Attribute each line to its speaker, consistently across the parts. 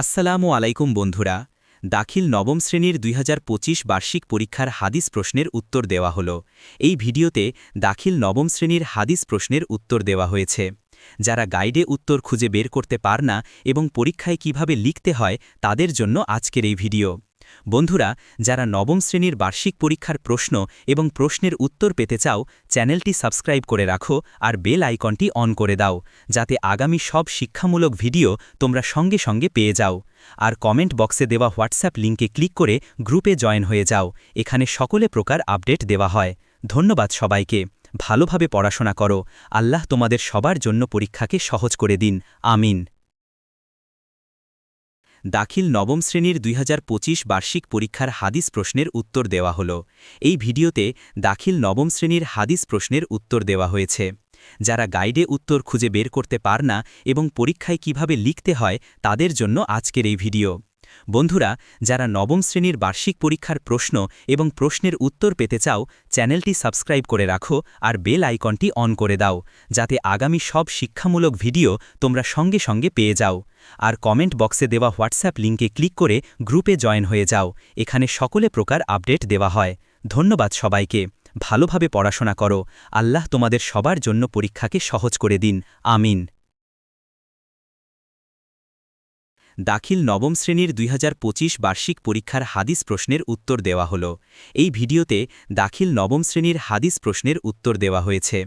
Speaker 1: আসসালামু আলাইকুম বন্ধুরা। দাখিল নবম শ্রেণির দুই হাজার পঁচিশ বার্ষিক পরীক্ষার হাদিস প্রশ্নের উত্তর দেওয়া হল। এই ভিডিওতে দাখিল নবম শ্রেণির হাদিস প্রশ্নের উত্তর দেওয়া হয়েছে। যারা গাইডে উত্তর খুঁজে বের করতে পার না এবং পরীক্ষায় কীভাবে লিখতে হয় তাদের জন্য আজকের এই ভিডিও। বন্ধুরা, যারা নবম শ্রেণির বার্ষিক পরীক্ষার প্রশ্ন এবং প্রশ্নের উত্তর পেতে চাও, চ্যানেলটি সাবস্ক্রাইব করে রাখো আর বেল আইকনটি অন করে দাও, যাতে আগামী সব শিক্ষামূলক ভিডিও তোমরা সঙ্গে সঙ্গে পেয়ে যাও। আর কমেন্ট বক্সে দেওয়া হোয়াটসঅ্যাপ লিঙ্কে ক্লিক করে গ্রুপে জয়েন হয়ে যাও, এখানে সকলে প্রকার আপডেট দেওয়া হয়। ধন্যবাদ সবাইকে। ভালোভাবে পড়াশোনা করো। আল্লাহ তোমাদের সবার জন্য পরীক্ষাকে সহজ করে দিন। আমিন। দাখিল নবম শ্রেণির দুই হাজার পঁচিশ বার্ষিক পরীক্ষার হাদিস প্রশ্নের উত্তর দেওয়া হল। এই ভিডিওতে দাখিল নবম শ্রেণির হাদিস প্রশ্নের উত্তর দেওয়া হয়েছে। যারা গাইডে উত্তর খুঁজে বের করতে পার না এবং পরীক্ষায় কীভাবে লিখতে হয় তাদের জন্য আজকের এই ভিডিও। বন্ধুরা, যারা নবম শ্রেণির বার্ষিক পরীক্ষার প্রশ্ন এবং প্রশ্নের উত্তর পেতে চাও, চ্যানেলটি সাবস্ক্রাইব করে রাখো আর বেল আইকনটি অন করে দাও, যাতে আগামী সব শিক্ষামূলক ভিডিও তোমরা সঙ্গে সঙ্গে পেয়ে যাও। আর কমেন্ট বক্সে দেওয়া হোয়াটসঅ্যাপ লিঙ্কে ক্লিক করে গ্রুপে জয়েন হয়ে যাও, এখানে সকলে প্রকার আপডেট দেওয়া হয়। ধন্যবাদ সবাইকে। ভালোভাবে পড়াশোনা করো। আল্লাহ তোমাদের সবার জন্য পরীক্ষাকে সহজ করে দিন। আমিন। দাখিল নবম শ্রেণির দুই হাজার পঁচিশ বার্ষিক পরীক্ষার হাদিস প্রশ্নের উত্তর দেওয়া হল। এই ভিডিওতে দাখিল নবম শ্রেণির হাদিস প্রশ্নের উত্তর দেওয়া হয়েছে।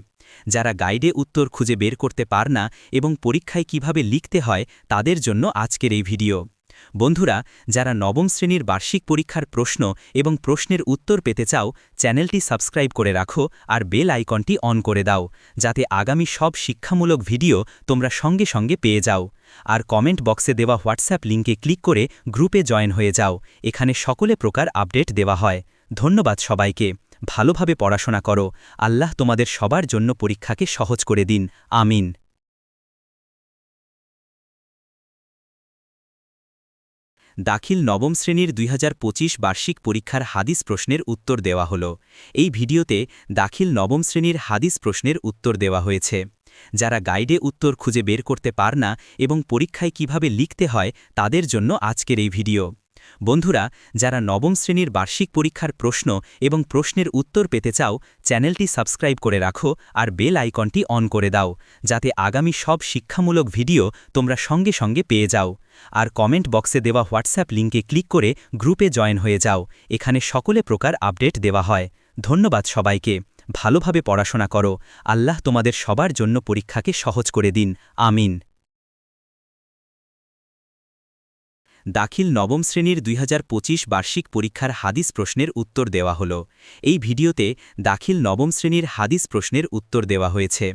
Speaker 1: যারা গাইডে উত্তর খুঁজে বের করতে পার না এবং পরীক্ষায় কীভাবে লিখতে হয় তাদের জন্য আজকের এই ভিডিও। বন্ধুরা, যারা নবম শ্রেণির বার্ষিক পরীক্ষার প্রশ্ন এবং প্রশ্নের উত্তর পেতে চাও, চ্যানেলটি সাবস্ক্রাইব করে রাখো আর বেল আইকনটি অন করে দাও, যাতে আগামী সব শিক্ষামূলক ভিডিও তোমরা সঙ্গে সঙ্গে পেয়ে যাও। আর কমেন্ট বক্সে দেওয়া হোয়াটসঅ্যাপ লিঙ্কে ক্লিক করে গ্রুপে জয়েন হয়ে যাও, এখানে সকলে প্রকার আপডেট দেওয়া হয়। ধন্যবাদ সবাইকে, ভালোভাবে পড়াশোনা করো, আল্লাহ তোমাদের সবার জন্য পরীক্ষাকে সহজ করে দিন, আমিন। দাখিল নবম শ্রেণির দুই হাজার পঁচিশ বার্ষিক পরীক্ষার হাদিস প্রশ্নের উত্তর দেওয়া হল। এই ভিডিওতে দাখিল নবম শ্রেণির হাদিস প্রশ্নের উত্তর দেওয়া হয়েছে। যারা গাইডে উত্তর খুঁজে বের করতে পার না এবং পরীক্ষায় কীভাবে লিখতে হয় তাদের জন্য আজকের এই ভিডিও। বন্ধুরা, যারা নবম শ্রেণির বার্ষিক পরীক্ষার প্রশ্ন এবং প্রশ্নের উত্তর পেতে চাও, চ্যানেলটি সাবস্ক্রাইব করে রাখো আর বেল আইকনটি অন করে দাও, যাতে আগামী সব শিক্ষামূলক ভিডিও তোমরা সঙ্গে সঙ্গে পেয়ে যাও। আর কমেন্ট বক্সে দেওয়া হোয়াটসঅ্যাপ লিঙ্কে ক্লিক করে গ্রুপে জয়েন হয়ে যাও। এখানে সকলে প্রকার আপডেট দেওয়া হয়। ধন্যবাদ সবাইকে। ভালোভাবে পড়াশোনা করো। আল্লাহ তোমাদের সবার জন্য পরীক্ষাকে সহজ করে দিন। আমিন। দাখিল নবম শ্রেণির দুই হাজার পঁচিশ বার্ষিক পরীক্ষার হাদিস প্রশ্নের উত্তর দেওয়া হল। এই ভিডিওতে দাখিল নবম শ্রেণির হাদিস প্রশ্নের উত্তর দেওয়া হয়েছে।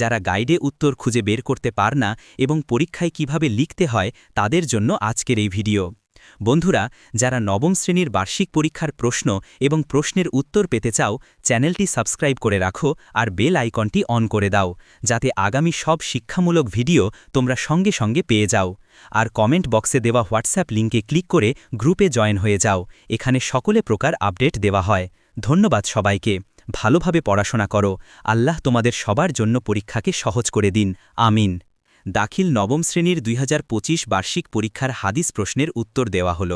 Speaker 1: যারা গাইডে উত্তর খুঁজে বের করতে পার না এবং পরীক্ষায় কীভাবে লিখতে হয় তাদের জন্য আজকের এই ভিডিও। বন্ধুরা, যারা নবম শ্রেণির বার্ষিক পরীক্ষার প্রশ্ন এবং প্রশ্নের উত্তর পেতে চাও, চ্যানেলটি সাবস্ক্রাইব করে রাখো আর বেল আইকনটি অন করে দাও, যাতে আগামী সব শিক্ষামূলক ভিডিও তোমরা সঙ্গে সঙ্গে পেয়ে যাও। আর কমেন্ট বক্সে দেওয়া হোয়াটসঅ্যাপ লিঙ্কে ক্লিক করে গ্রুপে জয়েন হয়ে যাও, এখানে সকলে প্রকার আপডেট দেওয়া হয়। ধন্যবাদ সবাইকে। ভালোভাবে পড়াশোনা করো। আল্লাহ তোমাদের সবার জন্য পরীক্ষাকে সহজ করে দিন। আমিন। দাখিল নবম শ্রেণির দুই হাজার পঁচিশ বার্ষিক পরীক্ষার হাদিস প্রশ্নের উত্তর দেওয়া হল।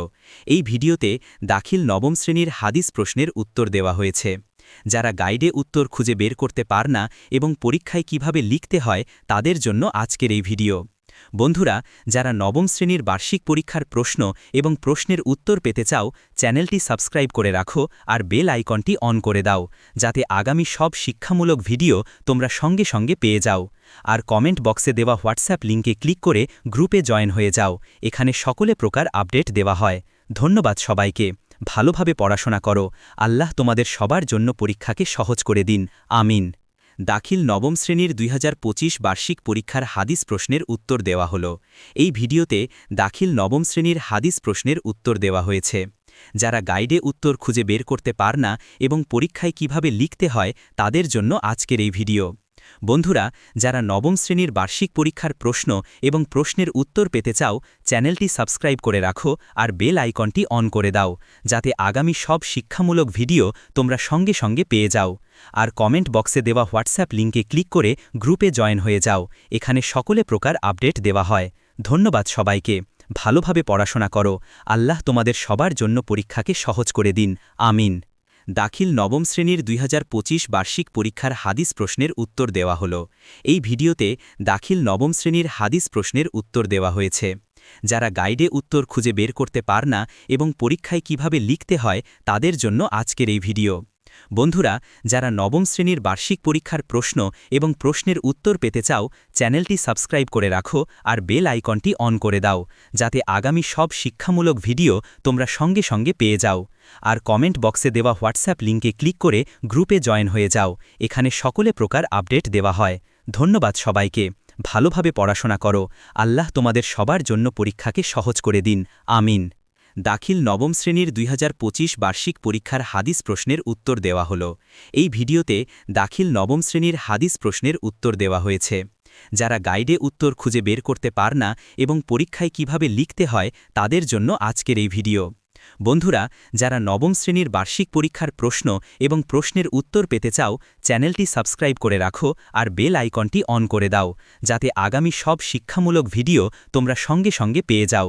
Speaker 1: এই ভিডিওতে দাখিল নবম শ্রেণির হাদিস প্রশ্নের উত্তর দেওয়া হয়েছে। যারা গাইডে উত্তর খুঁজে বের করতে পার না এবং পরীক্ষায় কীভাবে লিখতে হয় তাদের জন্য আজকের এই ভিডিও। বন্ধুরা, যারা নবম শ্রেণির বার্ষিক পরীক্ষার প্রশ্ন এবং প্রশ্নের উত্তর পেতে চাও, চ্যানেলটি সাবস্ক্রাইব করে রাখো আর বেল আইকনটি অন করে দাও, যাতে আগামী সব শিক্ষামূলক ভিডিও তোমরা সঙ্গে সঙ্গে পেয়ে যাও। আর কমেন্ট বক্সে দেওয়া হোয়াটসঅ্যাপ লিঙ্কে ক্লিক করে গ্রুপে জয়েন হয়ে যাও, এখানে সকলে প্রকার আপডেট দেওয়া হয়। ধন্যবাদ সবাইকে। ভালোভাবে পড়াশোনা করো। আল্লাহ তোমাদের সবার জন্য পরীক্ষাকে সহজ করে দিন। আমিন। দাখিল নবম শ্রেণির দুই হাজার পঁচিশ বার্ষিক পরীক্ষার হাদিস প্রশ্নের উত্তর দেওয়া হল। এই ভিডিওতে দাখিল নবম শ্রেণির হাদিস প্রশ্নের উত্তর দেওয়া হয়েছে। যারা গাইডে উত্তর খুঁজে বের করতে পার না এবং পরীক্ষায় কীভাবে লিখতে হয় তাদের জন্য আজকের এই ভিডিও। বন্ধুরা, যারা নবম শ্রেণির বার্ষিক পরীক্ষার প্রশ্ন এবং প্রশ্নের উত্তর পেতে চাও, চ্যানেলটি সাবস্ক্রাইব করে রাখো আর বেল আইকনটি অন করে দাও, যাতে আগামী সব শিক্ষামূলক ভিডিও তোমরা সঙ্গে সঙ্গে পেয়ে যাও। আর কমেন্ট বক্সে দেওয়া হোয়াটসঅ্যাপ লিঙ্কে ক্লিক করে গ্রুপে জয়েন হয়ে যাও, এখানে সকলে প্রকার আপডেট দেওয়া হয়। ধন্যবাদ সবাইকে, ভালোভাবে পড়াশোনা করো, আল্লাহ তোমাদের সবার জন্য পরীক্ষাকে সহজ করে দিন, আমিন। দাখিল নবম শ্রেণির দুই হাজার পঁচিশ বার্ষিক পরীক্ষার হাদিস প্রশ্নের উত্তর দেওয়া হল। এই ভিডিওতে দাখিল নবম শ্রেণির হাদিস প্রশ্নের উত্তর দেওয়া হয়েছে। যারা গাইডে উত্তর খুঁজে বের করতে পার না এবং পরীক্ষায় কীভাবে লিখতে হয় তাদের জন্য আজকের এই ভিডিও। বন্ধুরা, যারা নবম শ্রেণির বার্ষিক পরীক্ষার প্রশ্ন এবং প্রশ্নের উত্তর পেতে চাও, চ্যানেলটি সাবস্ক্রাইব করে রাখো আর বেল আইকনটি অন করে দাও, যাতে আগামী সব শিক্ষামূলক ভিডিও তোমরা সঙ্গে সঙ্গে পেয়ে যাও। আর কমেন্ট বক্সে দেওয়া হোয়াটসঅ্যাপ লিঙ্কে ক্লিক করে গ্রুপে জয়েন হয়ে যাও, এখানে সকলে প্রকার আপডেট দেওয়া হয়। ধন্যবাদ সবাইকে, ভালোভাবে পড়াশোনা করো, আল্লাহ তোমাদের সবার জন্য পরীক্ষাকে সহজ করে দিন, আমিন। দাখিল নবম শ্রেণির দুই হাজার পঁচিশ বার্ষিক পরীক্ষার হাদিস প্রশ্নের উত্তর দেওয়া হল। এই ভিডিওতে দাখিল নবম শ্রেণির হাদিস প্রশ্নের উত্তর দেওয়া হয়েছে। যারা গাইডে উত্তর খুঁজে বের করতে পার না এবং পরীক্ষায় কীভাবে লিখতে হয় তাদের জন্য আজকের এই ভিডিও। বন্ধুরা, যারা নবম শ্রেণির বার্ষিক পরীক্ষার প্রশ্ন এবং প্রশ্নের উত্তর পেতে চাও, চ্যানেলটি সাবস্ক্রাইব করে রাখো আর বেল আইকনটি অন করে দাও, যাতে আগামী সব শিক্ষামূলক ভিডিও তোমরা সঙ্গে সঙ্গে পেয়ে যাও।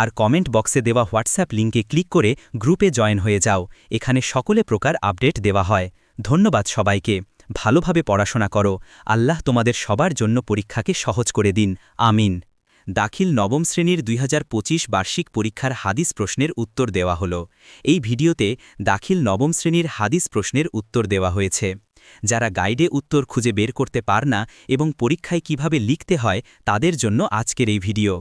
Speaker 1: আর কমেন্ট বক্সে দেওয়া হোয়াটসঅ্যাপ লিঙ্কে ক্লিক করে গ্রুপে জয়েন হয়ে যাও, এখানে সকলে প্রকার আপডেট দেওয়া হয়। ধন্যবাদ সবাইকে, ভালোভাবে পড়াশোনা করো, আল্লাহ তোমাদের সবার জন্য পরীক্ষাকে সহজ করে দিন, আমিন। দাখিল নবম শ্রেণির দুই হাজার পঁচিশ বার্ষিক পরীক্ষার হাদিস প্রশ্নের উত্তর দেওয়া হল। এই ভিডিওতে দাখিল নবম শ্রেণির হাদিস প্রশ্নের উত্তর দেওয়া হয়েছে। যারা গাইডে উত্তর খুঁজে বের করতে পার না এবং পরীক্ষায় কীভাবে লিখতে হয় তাদের জন্য আজকের এই ভিডিও।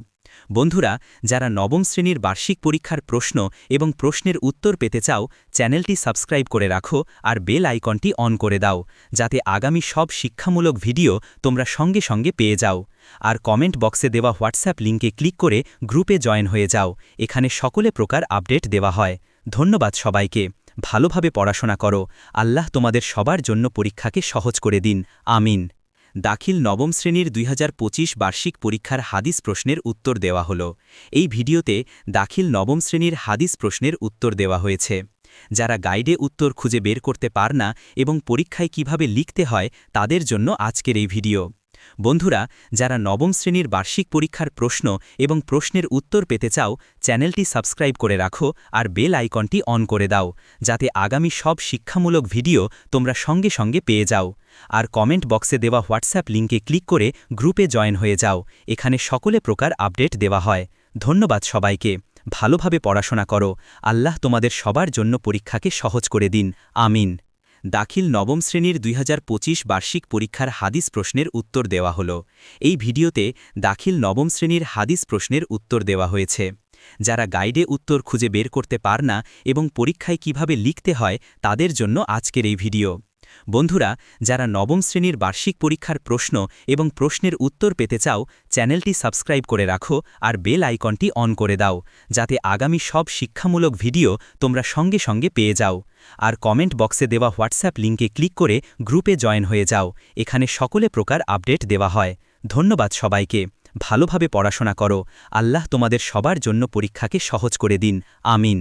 Speaker 1: বন্ধুরা, যারা নবম শ্রেণির বার্ষিক পরীক্ষার প্রশ্ন এবং প্রশ্নের উত্তর পেতে চাও, চ্যানেলটি সাবস্ক্রাইব করে রাখো আর বেল আইকনটি অন করে দাও, যাতে আগামী সব শিক্ষামূলক ভিডিও তোমরা সঙ্গে সঙ্গে পেয়ে যাও। আর কমেন্ট বক্সে দেওয়া হোয়াটসঅ্যাপ লিঙ্কে ক্লিক করে গ্রুপে জয়েন হয়ে যাও, এখানে সকলে প্রকার আপডেট দেওয়া হয়। ধন্যবাদ সবাইকে। ভালোভাবে পড়াশোনা করো। আল্লাহ তোমাদের সবার জন্য পরীক্ষাকে সহজ করে দিন। আমিন। দাখিল নবম শ্রেণির দুই হাজার পঁচিশ বার্ষিক পরীক্ষার হাদিস প্রশ্নের উত্তর দেওয়া হল। এই ভিডিওতে দাখিল নবম শ্রেণির হাদিস প্রশ্নের উত্তর দেওয়া হয়েছে। যারা গাইডে উত্তর খুঁজে বের করতে পার না এবং পরীক্ষায় কীভাবে লিখতে হয় তাদের জন্য আজকের এই ভিডিও। বন্ধুরা, যারা নবম শ্রেণির বার্ষিক পরীক্ষার প্রশ্ন এবং প্রশ্নের উত্তর পেতে চাও, চ্যানেলটি সাবস্ক্রাইব করে রাখো আর বেল আইকনটি অন করে দাও, যাতে আগামী সব শিক্ষামূলক ভিডিও তোমরা সঙ্গে সঙ্গে পেয়ে যাও। আর কমেন্ট বক্সে দেওয়া হোয়াটসঅ্যাপ লিঙ্কে ক্লিক করে গ্রুপে জয়েন হয়ে যাও, এখানে সকলে প্রকার আপডেট দেওয়া হয়। ধন্যবাদ সবাইকে। ভালোভাবে পড়াশোনা করো। আল্লাহ তোমাদের সবার জন্য পরীক্ষাকে সহজ করে দিন। আমিন। দাখিল নবম শ্রেণির দুই হাজার পঁচিশ বার্ষিক পরীক্ষার হাদিস প্রশ্নের উত্তর দেওয়া হল। এই ভিডিওতে দাখিল নবম শ্রেণির হাদিস প্রশ্নের উত্তর দেওয়া হয়েছে। যারা গাইডে উত্তর খুঁজে বের করতে পার না এবং পরীক্ষায় কীভাবে লিখতে হয় তাদের জন্য আজকের এই ভিডিও। বন্ধুরা, যারা নবম শ্রেণির বার্ষিক পরীক্ষার প্রশ্ন এবং প্রশ্নের উত্তর পেতে চাও, চ্যানেলটি সাবস্ক্রাইব করে রাখো আর বেল আইকনটি অন করে দাও, যাতে আগামী সব শিক্ষামূলক ভিডিও তোমরা সঙ্গে সঙ্গে পেয়ে যাও। আর কমেন্ট বক্সে দেওয়া হোয়াটসঅ্যাপ লিঙ্কে ক্লিক করে গ্রুপে জয়েন হয়ে যাও, এখানে সকলে প্রকার আপডেট দেওয়া হয়। ধন্যবাদ সবাইকে। ভালোভাবে পড়াশোনা করো। আল্লাহ তোমাদের সবার জন্য পরীক্ষাকে সহজ করে দিন। আমিন।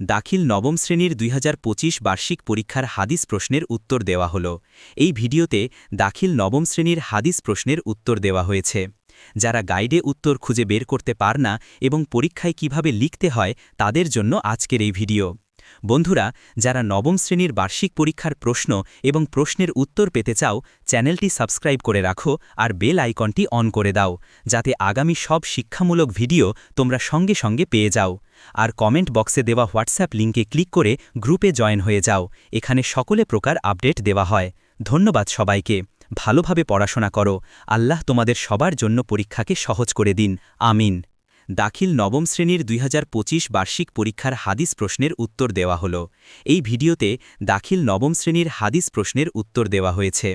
Speaker 1: দাখিল নবম শ্রেণির দুই হাজার পঁচিশ বার্ষিক পরীক্ষার হাদিস প্রশ্নের উত্তর দেওয়া হল। এই ভিডিওতে দাখিল নবম শ্রেণির হাদিস প্রশ্নের উত্তর দেওয়া হয়েছে। যারা গাইডে উত্তর খুঁজে বের করতে পার না এবং পরীক্ষায় কীভাবে লিখতে হয় তাদের জন্য আজকের এই ভিডিও। বন্ধুরা, যারা নবম শ্রেণির বার্ষিক পরীক্ষার প্রশ্ন এবং প্রশ্নের উত্তর পেতে চাও, চ্যানেলটি সাবস্ক্রাইব করে রাখো আর বেল আইকনটি অন করে দাও, যাতে আগামী সব শিক্ষামূলক ভিডিও তোমরা সঙ্গে সঙ্গে পেয়ে যাও। আর কমেন্ট বক্সে দেওয়া হোয়াটসঅ্যাপ লিঙ্কে ক্লিক করে গ্রুপে জয়েন হয়ে যাও, এখানে সকলে প্রকার আপডেট দেওয়া হয়। ধন্যবাদ সবাইকে। ভালোভাবে পড়াশোনা করো। আল্লাহ তোমাদের সবার জন্য পরীক্ষাকে সহজ করে দিন। আমিন। দাখিল নবম শ্রেণির দুই হাজার পঁচিশ বার্ষিক পরীক্ষার হাদিস প্রশ্নের উত্তর দেওয়া হল। এই ভিডিওতে দাখিল নবম শ্রেণির হাদিস প্রশ্নের উত্তর দেওয়া হয়েছে।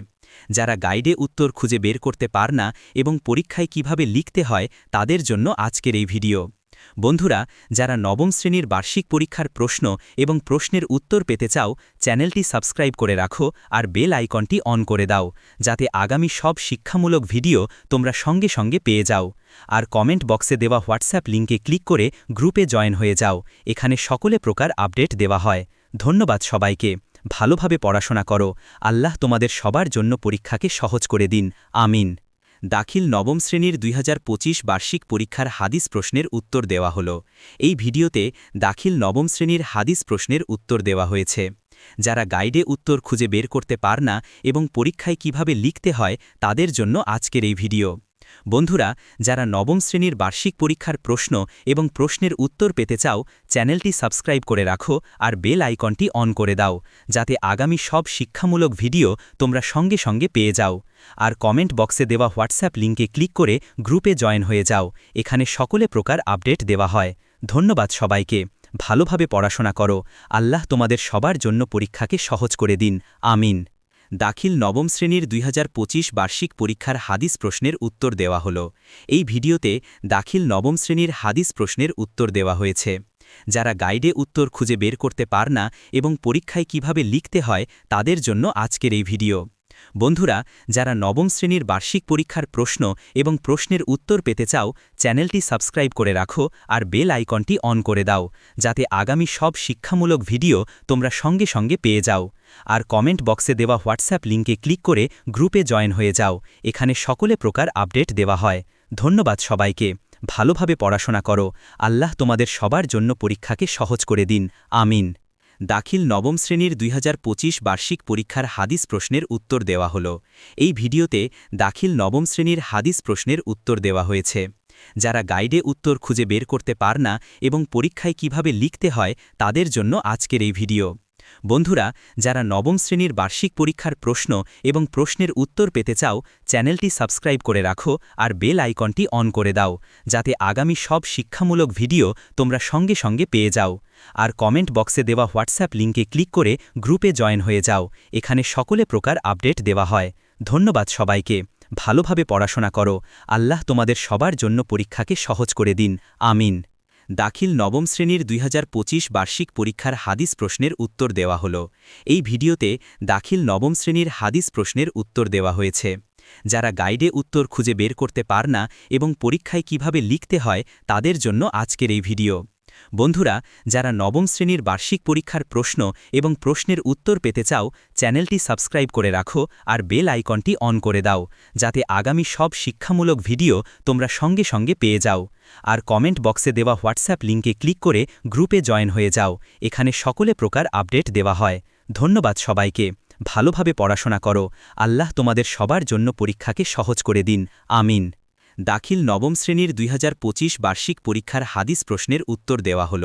Speaker 1: যারা গাইডে উত্তর খুঁজে বের করতে পার না এবং পরীক্ষায় কীভাবে লিখতে হয় তাদের জন্য আজকের এই ভিডিও। বন্ধুরা, যারা নবম শ্রেণির বার্ষিক পরীক্ষার প্রশ্ন এবং প্রশ্নের উত্তর পেতে চাও, চ্যানেলটি সাবস্ক্রাইব করে রাখো আর বেল আইকনটি অন করে দাও, যাতে আগামী সব শিক্ষামূলক ভিডিও তোমরা সঙ্গে সঙ্গে পেয়ে যাও। আর কমেন্ট বক্সে দেওয়া হোয়াটসঅ্যাপ লিঙ্কে ক্লিক করে গ্রুপে জয়েন হয়ে যাও, এখানে সকলে প্রকার আপডেট দেওয়া হয়। ধন্যবাদ সবাইকে। ভালোভাবে পড়াশোনা করো। আল্লাহ তোমাদের সবার জন্য পরীক্ষাকে সহজ করে দিন। আমিন। দাখিল নবম শ্রেণির দুই হাজার পঁচিশ বার্ষিক পরীক্ষার হাদিস প্রশ্নের উত্তর দেওয়া হল। এই ভিডিওতে দাখিল নবম শ্রেণির হাদিস প্রশ্নের উত্তর দেওয়া হয়েছে। যারা গাইডে উত্তর খুঁজে বের করতে পার না এবং পরীক্ষায় কীভাবে লিখতে হয় তাদের জন্য আজকের এই ভিডিও। বন্ধুরা, যারা নবম শ্রেণির বার্ষিক পরীক্ষার প্রশ্ন এবং প্রশ্নের উত্তর পেতে চাও, চ্যানেলটি সাবস্ক্রাইব করে রাখো আর বেল আইকনটি অন করে দাও, যাতে আগামী সব শিক্ষামূলক ভিডিও তোমরা সঙ্গে সঙ্গে পেয়ে যাও। আর কমেন্ট বক্সে দেওয়া হোয়াটসঅ্যাপ লিঙ্কে ক্লিক করে গ্রুপে জয়েন হয়ে যাও, এখানে সকলে প্রকার আপডেট দেওয়া হয়। ধন্যবাদ সবাইকে, ভালোভাবে পড়াশোনা করো, আল্লাহ তোমাদের সবার জন্য পরীক্ষাকে সহজ করে দিন, আমিন। দাখিল নবম শ্রেণির দুই হাজার পঁচিশ বার্ষিক পরীক্ষার হাদিস প্রশ্নের উত্তর দেওয়া হল। এই ভিডিওতে দাখিল নবম শ্রেণির হাদিস প্রশ্নের উত্তর দেওয়া হয়েছে। যারা গাইডে উত্তর খুঁজে বের করতে পার না এবং পরীক্ষায় কীভাবে লিখতে হয় তাদের জন্য আজকের এই ভিডিও। বন্ধুরা, যারা নবম শ্রেণির বার্ষিক পরীক্ষার প্রশ্ন এবং প্রশ্নের উত্তর পেতে চাও, চ্যানেলটি সাবস্ক্রাইব করে রাখো আর বেল আইকনটি অন করে দাও, যাতে আগামী সব শিক্ষামূলক ভিডিও তোমরা সঙ্গে সঙ্গে পেয়ে যাও। আর কমেন্ট বক্সে দেওয়া হোয়াটসঅ্যাপ লিঙ্কে ক্লিক করে গ্রুপে জয়েন হয়ে যাও, এখানে সকলে প্রকার আপডেট দেওয়া হয়। ধন্যবাদ সবাইকে, ভালোভাবে পড়াশোনা করো, আল্লাহ তোমাদের সবার জন্য পরীক্ষাকে সহজ করে দিন, আমিন। দাখিল নবম শ্রেণির দুই হাজার পঁচিশ বার্ষিক পরীক্ষার হাদিস প্রশ্নের উত্তর দেওয়া হল। এই ভিডিওতে দাখিল নবম শ্রেণির হাদিস প্রশ্নের উত্তর দেওয়া হয়েছে। যারা গাইডে উত্তর খুঁজে বের করতে পার না এবং পরীক্ষায় কীভাবে লিখতে হয় তাদের জন্য আজকের এই ভিডিও। বন্ধুরা, যারা নবম শ্রেণির বার্ষিক পরীক্ষার প্রশ্ন এবং প্রশ্নের উত্তর পেতে চাও, চ্যানেলটি সাবস্ক্রাইব করে রাখো আর বেল আইকনটি অন করে দাও, যাতে আগামী সব শিক্ষামূলক ভিডিও তোমরা সঙ্গে সঙ্গে পেয়ে যাও। আর কমেন্ট বক্সে দেওয়া হোয়াটসঅ্যাপ লিঙ্কে ক্লিক করে গ্রুপে জয়েন হয়ে যাও, এখানে সকলে প্রকার আপডেট দেওয়া হয়। ধন্যবাদ সবাইকে, ভালোভাবে পড়াশোনা করো, আল্লাহ তোমাদের সবার জন্য পরীক্ষাকে সহজ করে দিন, আমিন। দাখিল নবম শ্রেণির দুই হাজার পঁচিশ বার্ষিক পরীক্ষার হাদিস প্রশ্নের উত্তর দেওয়া হল। এই ভিডিওতে দাখিল নবম শ্রেণির হাদিস প্রশ্নের উত্তর দেওয়া হয়েছে। যারা গাইডে উত্তর খুঁজে বের করতে পার না এবং পরীক্ষায় কীভাবে লিখতে হয় তাদের জন্য আজকের এই ভিডিও। বন্ধুরা, যারা নবম শ্রেণির বার্ষিক পরীক্ষার প্রশ্ন এবং প্রশ্নের উত্তর পেতে চাও, চ্যানেলটি সাবস্ক্রাইব করে রাখো আর বেল আইকনটি অন করে দাও, যাতে আগামী সব শিক্ষামূলক ভিডিও তোমরা সঙ্গে সঙ্গে পেয়ে যাও। আর কমেন্ট বক্সে দেওয়া হোয়াটসঅ্যাপ লিঙ্কে ক্লিক করে গ্রুপে জয়েন হয়ে যাও, এখানে সকলে প্রকার আপডেট দেওয়া হয়। ধন্যবাদ সবাইকে, ভালোভাবে পড়াশোনা করো, আল্লাহ তোমাদের সবার জন্য পরীক্ষাকে সহজ করে দিন, আমিন। দাখিল নবম শ্রেণির দুই হাজার পঁচিশ বার্ষিক পরীক্ষার হাদিস প্রশ্নের উত্তর দেওয়া হল।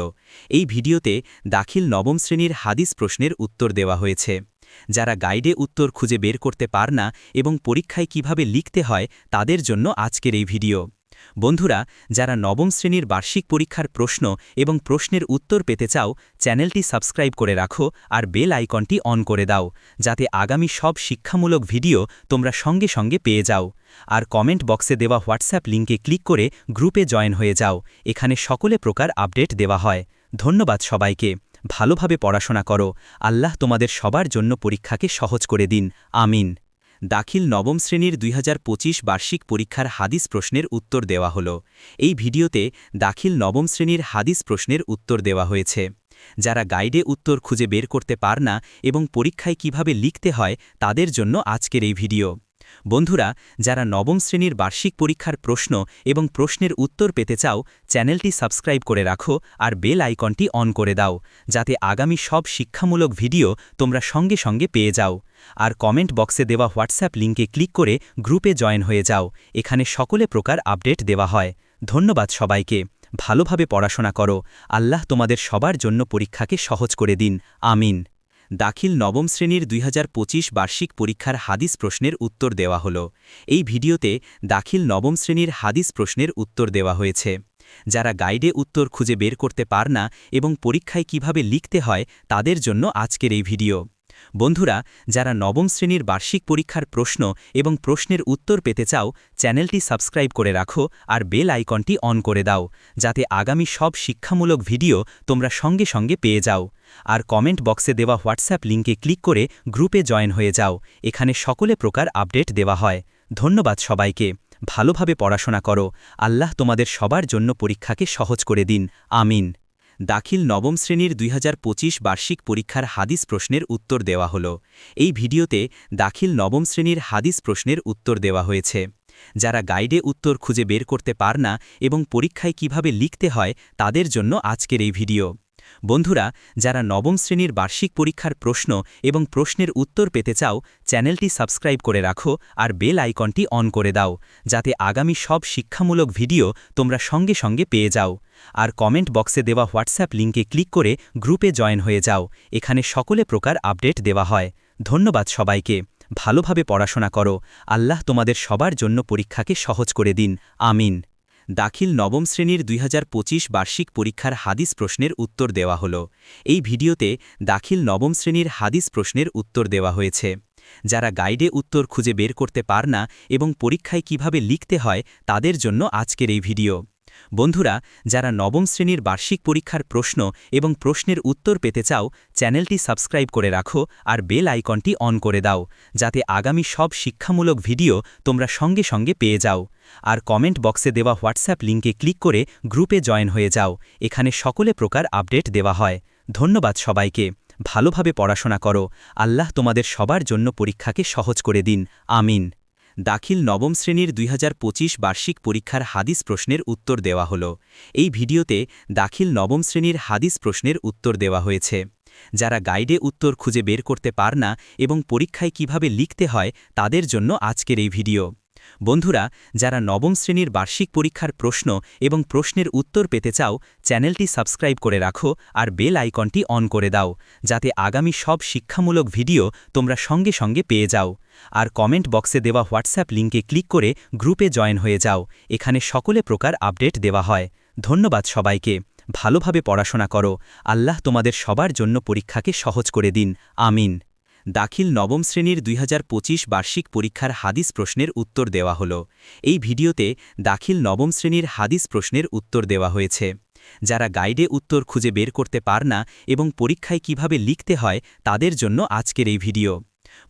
Speaker 1: এই ভিডিওতে দাখিল নবম শ্রেণির হাদিস প্রশ্নের উত্তর দেওয়া হয়েছে। যারা গাইডে উত্তর খুঁজে বের করতে পার না এবং পরীক্ষায় কীভাবে লিখতে হয় তাদের জন্য আজকের এই ভিডিও। বন্ধুরা, যারা নবম শ্রেণির বার্ষিক পরীক্ষার প্রশ্ন এবং প্রশ্নের উত্তর পেতে চাও, চ্যানেলটি সাবস্ক্রাইব করে রাখো আর বেল আইকনটি অন করে দাও, যাতে আগামী সব শিক্ষামূলক ভিডিও তোমরা সঙ্গে সঙ্গে পেয়ে যাও। আর কমেন্ট বক্সে দেওয়া হোয়াটসঅ্যাপ লিঙ্কে ক্লিক করে গ্রুপে জয়েন হয়ে যাও, এখানে সকলে প্রকার আপডেট দেওয়া হয়। ধন্যবাদ সবাইকে। ভালোভাবে পড়াশোনা করো। আল্লাহ তোমাদের সবার জন্য পরীক্ষাকে সহজ করে দিন। আমিন। দাখিল নবম শ্রেণির দুই হাজার পঁচিশ বার্ষিক পরীক্ষার হাদিস প্রশ্নের উত্তর দেওয়া হল। এই ভিডিওতে দাখিল নবম শ্রেণির হাদিস প্রশ্নের উত্তর দেওয়া হয়েছে। যারা গাইডে উত্তর খুঁজে বের করতে পার না এবং পরীক্ষায় কীভাবে লিখতে হয় তাদের জন্য আজকের এই ভিডিও। বন্ধুরা, যারা নবম শ্রেণির বার্ষিক পরীক্ষার প্রশ্ন এবং প্রশ্নের উত্তর পেতে চাও, চ্যানেলটি সাবস্ক্রাইব করে রাখো আর বেল আইকনটি অন করে দাও, যাতে আগামী সব শিক্ষামূলক ভিডিও তোমরা সঙ্গে সঙ্গে পেয়ে যাও। আর কমেন্ট বক্সে দেওয়া হোয়াটসঅ্যাপ লিঙ্কে ক্লিক করে গ্রুপে জয়েন হয়ে যাও, এখানে সকলে প্রকার আপডেট দেওয়া হয়। ধন্যবাদ সবাইকে। ভালোভাবে পড়াশোনা করো। আল্লাহ তোমাদের সবার জন্য পরীক্ষাকে সহজ করে দিন। আমিন। দাখিল নবম শ্রেণির দুই হাজার পঁচিশ বার্ষিক পরীক্ষার হাদিস প্রশ্নের উত্তর দেওয়া হল। এই ভিডিওতে দাখিল নবম শ্রেণির হাদিস প্রশ্নের উত্তর দেওয়া হয়েছে। যারা গাইডে উত্তর খুঁজে বের করতে পার না এবং পরীক্ষায় কীভাবে লিখতে হয় তাদের জন্য আজকের এই ভিডিও। বন্ধুরা, যারা নবম শ্রেণির বার্ষিক পরীক্ষার প্রশ্ন এবং প্রশ্নের উত্তর পেতে চাও, চ্যানেলটি সাবস্ক্রাইব করে রাখো আর বেল আইকনটি অন করে দাও, যাতে আগামী সব শিক্ষামূলক ভিডিও তোমরা সঙ্গে সঙ্গে পেয়ে যাও। আর কমেন্ট বক্সে দেওয়া হোয়াটসঅ্যাপ লিঙ্কে ক্লিক করে গ্রুপে জয়েন হয়ে যাও, এখানে সকলে প্রকার আপডেট দেওয়া হয়। ধন্যবাদ সবাইকে। ভালোভাবে পড়াশোনা করো। আল্লাহ তোমাদের সবার জন্য পরীক্ষাকে সহজ করে দিন। আমিন। দাখিল নবম শ্রেণির দুই হাজার পঁচিশ বার্ষিক পরীক্ষার হাদিস প্রশ্নের উত্তর দেওয়া হল। এই ভিডিওতে দাখিল নবম শ্রেণির হাদিস প্রশ্নের উত্তর দেওয়া হয়েছে। যারা গাইডে উত্তর খুঁজে বের করতে পার না এবং পরীক্ষায় কীভাবে লিখতে হয় তাদের জন্য আজকের এই ভিডিও। বন্ধুরা, যারা নবম শ্রেণির বার্ষিক পরীক্ষার প্রশ্ন এবং প্রশ্নের উত্তর পেতে চাও, চ্যানেলটি সাবস্ক্রাইব করে রাখো আর বেল আইকনটি অন করে দাও, যাতে আগামী সব শিক্ষামূলক ভিডিও তোমরা সঙ্গে সঙ্গে পেয়ে যাও। আর কমেন্ট বক্সে দেওয়া হোয়াটসঅ্যাপ লিঙ্কে ক্লিক করে গ্রুপে জয়েন হয়ে যাও, এখানে সকলে প্রকার আপডেট দেওয়া হয়। ধন্যবাদ সবাইকে। ভালোভাবে পড়াশোনা করো। আল্লাহ তোমাদের সবার জন্য পরীক্ষাকে সহজ করে দিন। আমিন। দাখিল নবম শ্রেণির দুই হাজার পঁচিশ বার্ষিক পরীক্ষার হাদিস প্রশ্নের উত্তর দেওয়া হল। এই ভিডিওতে দাখিল নবম শ্রেণির হাদিস প্রশ্নের উত্তর দেওয়া হয়েছে। যারা গাইডে উত্তর খুঁজে বের করতে পার না এবং পরীক্ষায় কীভাবে লিখতে হয় তাদের জন্য আজকের এই ভিডিও। বন্ধুরা, যারা নবম শ্রেণির বার্ষিক পরীক্ষার প্রশ্ন এবং প্রশ্নের উত্তর পেতে চাও, চ্যানেলটি সাবস্ক্রাইব করে রাখো আর বেল আইকনটি অন করে দাও, যাতে আগামী সব শিক্ষামূলক ভিডিও তোমরা সঙ্গে সঙ্গে পেয়ে যাও। আর কমেন্ট বক্সে দেওয়া হোয়াটসঅ্যাপ লিঙ্কে ক্লিক করে গ্রুপে জয়েন হয়ে যাও, এখানে সকলে প্রকার আপডেট দেওয়া হয়। ধন্যবাদ সবাইকে। ভালোভাবে পড়াশোনা করো। আল্লাহ তোমাদের সবার জন্য পরীক্ষাকে সহজ করে দিন। আমিন। দাখিল নবম শ্রেণির দুই হাজার পঁচিশ বার্ষিক পরীক্ষার হাদিস প্রশ্নের উত্তর দেওয়া হল। এই ভিডিওতে দাখিল নবম শ্রেণির হাদিস প্রশ্নের উত্তর দেওয়া হয়েছে। যারা গাইডে উত্তর খুঁজে বের করতে পার না এবং পরীক্ষায় কীভাবে লিখতে হয় তাদের জন্য আজকের এই ভিডিও। বন্ধুরা, যারা নবম শ্রেণির বার্ষিক পরীক্ষার প্রশ্ন এবং প্রশ্নের উত্তর পেতে চাও, চ্যানেলটি সাবস্ক্রাইব করে রাখো আর বেল আইকনটি অন করে দাও, যাতে আগামী সব শিক্ষামূলক ভিডিও তোমরা সঙ্গে সঙ্গে পেয়ে যাও। আর কমেন্ট বক্সে দেওয়া হোয়াটসঅ্যাপ লিঙ্কে ক্লিক করে গ্রুপে জয়েন হয়ে যাও, এখানে সকলে প্রকার আপডেট দেওয়া হয়। ধন্যবাদ সবাইকে, ভালোভাবে পড়াশোনা করো, আল্লাহ তোমাদের সবার জন্য পরীক্ষাকে সহজ করে দিন, আমিন। দাখিল নবম শ্রেণির দুই হাজার পঁচিশ বার্ষিক পরীক্ষার হাদিস প্রশ্নের উত্তর দেওয়া হল। এই ভিডিওতে দাখিল নবম শ্রেণির হাদিস প্রশ্নের উত্তর দেওয়া হয়েছে। যারা গাইডে উত্তর খুঁজে বের করতে পার না এবং পরীক্ষায় কীভাবে লিখতে হয় তাদের জন্য আজকের এই ভিডিও।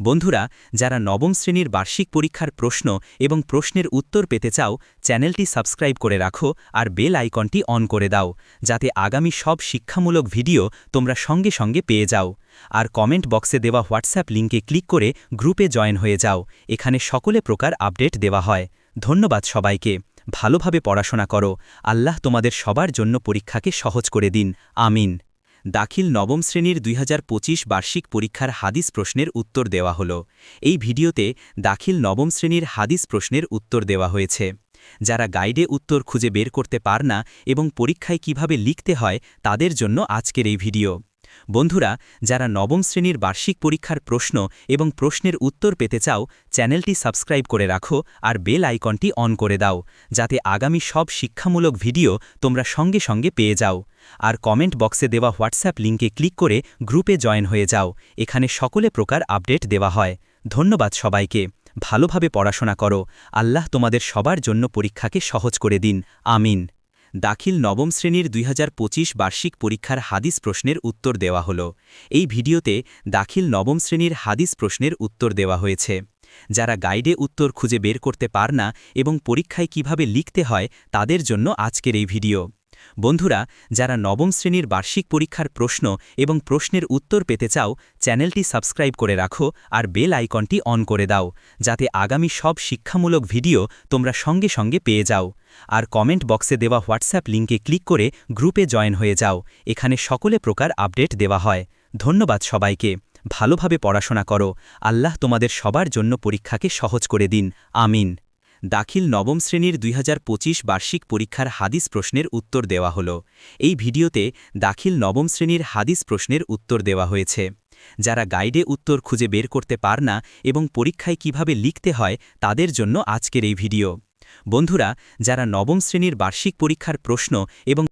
Speaker 1: বন্ধুরা, যারা নবম শ্রেণির বার্ষিক পরীক্ষার প্রশ্ন এবং প্রশ্নের উত্তর পেতে চাও, চ্যানেলটি সাবস্ক্রাইব করে রাখো আর বেল আইকনটি অন করে দাও, যাতে আগামী সব শিক্ষামূলক ভিডিও তোমরা সঙ্গে সঙ্গে পেয়ে যাও। আর কমেন্ট বক্সে দেওয়া হোয়াটসঅ্যাপ লিঙ্কে ক্লিক করে গ্রুপে জয়েন হয়ে যাও, এখানে সকলে প্রকার আপডেট দেওয়া হয়। ধন্যবাদ সবাইকে, ভালোভাবে পড়াশোনা করো, আল্লাহ তোমাদের সবার জন্য পরীক্ষাকে সহজ করে দিন, আমিন। দাখিল নবম শ্রেণির দুই হাজার পঁচিশ বার্ষিক পরীক্ষার হাদিস প্রশ্নের উত্তর দেওয়া হল। এই ভিডিওতে দাখিল নবম শ্রেণির হাদিস প্রশ্নের উত্তর দেওয়া হয়েছে। যারা গাইডে উত্তর খুঁজে বের করতে পার না এবং পরীক্ষায় কীভাবে লিখতে হয় তাদের জন্য আজকের এই ভিডিও। বন্ধুরা, যারা নবম শ্রেণির বার্ষিক পরীক্ষার প্রশ্ন এবং প্রশ্নের উত্তর পেতে চাও, চ্যানেলটি সাবস্ক্রাইব করে রাখো আর বেল আইকনটি অন করে দাও, যাতে আগামী সব শিক্ষামূলক ভিডিও তোমরা সঙ্গে সঙ্গে পেয়ে যাও। আর কমেন্ট বক্সে দেওয়া হোয়াটসঅ্যাপ লিঙ্কে ক্লিক করে গ্রুপে জয়েন হয়ে যাও, এখানে সকলে প্রকার আপডেট দেওয়া হয়। ধন্যবাদ সবাইকে, ভালোভাবে পড়াশোনা করো, আল্লাহ তোমাদের সবার জন্য পরীক্ষাকে সহজ করে দিন, আমিন। দাখিল নবম শ্রেণির দুই হাজার পঁচিশ বার্ষিক পরীক্ষার হাদিস প্রশ্নের উত্তর দেওয়া হল। এই ভিডিওতে দাখিল নবম শ্রেণির হাদিস প্রশ্নের উত্তর দেওয়া হয়েছে। যারা গাইডে উত্তর খুঁজে বের করতে পার না এবং পরীক্ষায় কীভাবে লিখতে হয় তাদের জন্য আজকের এই ভিডিও। বন্ধুরা, যারা নবম শ্রেণির বার্ষিক পরীক্ষার প্রশ্ন এবং প্রশ্নের উত্তর পেতে চাও, চ্যানেলটি সাবস্ক্রাইব করে রাখো আর বেল আইকনটি অন করে দাও, যাতে আগামী সব শিক্ষামূলক ভিডিও তোমরা সঙ্গে সঙ্গে পেয়ে যাও। আর কমেন্ট বক্সে দেওয়া হোয়াটসঅ্যাপ লিঙ্কে ক্লিক করে গ্রুপে জয়েন হয়ে যাও, এখানে সকলে প্রকার আপডেট দেওয়া হয়। ধন্যবাদ সবাইকে। ভালোভাবে পড়াশোনা করো। আল্লাহ তোমাদের সবার জন্য পরীক্ষাকে সহজ করে দিন। আমিন। দাখিল নবম শ্রেণির দুই হাজার পঁচিশ বার্ষিক পরীক্ষার হাদিস প্রশ্নের উত্তর দেওয়া হল। এই ভিডিওতে দাখিল নবম শ্রেণির হাদিস প্রশ্নের উত্তর দেওয়া হয়েছে। যারা গাইডে উত্তর খুঁজে বের করতে পার না এবং পরীক্ষায় কীভাবে লিখতে হয় তাদের জন্য আজকের এই ভিডিও। বন্ধুরা, যারা নবম শ্রেণির বার্ষিক পরীক্ষার প্রশ্ন এবং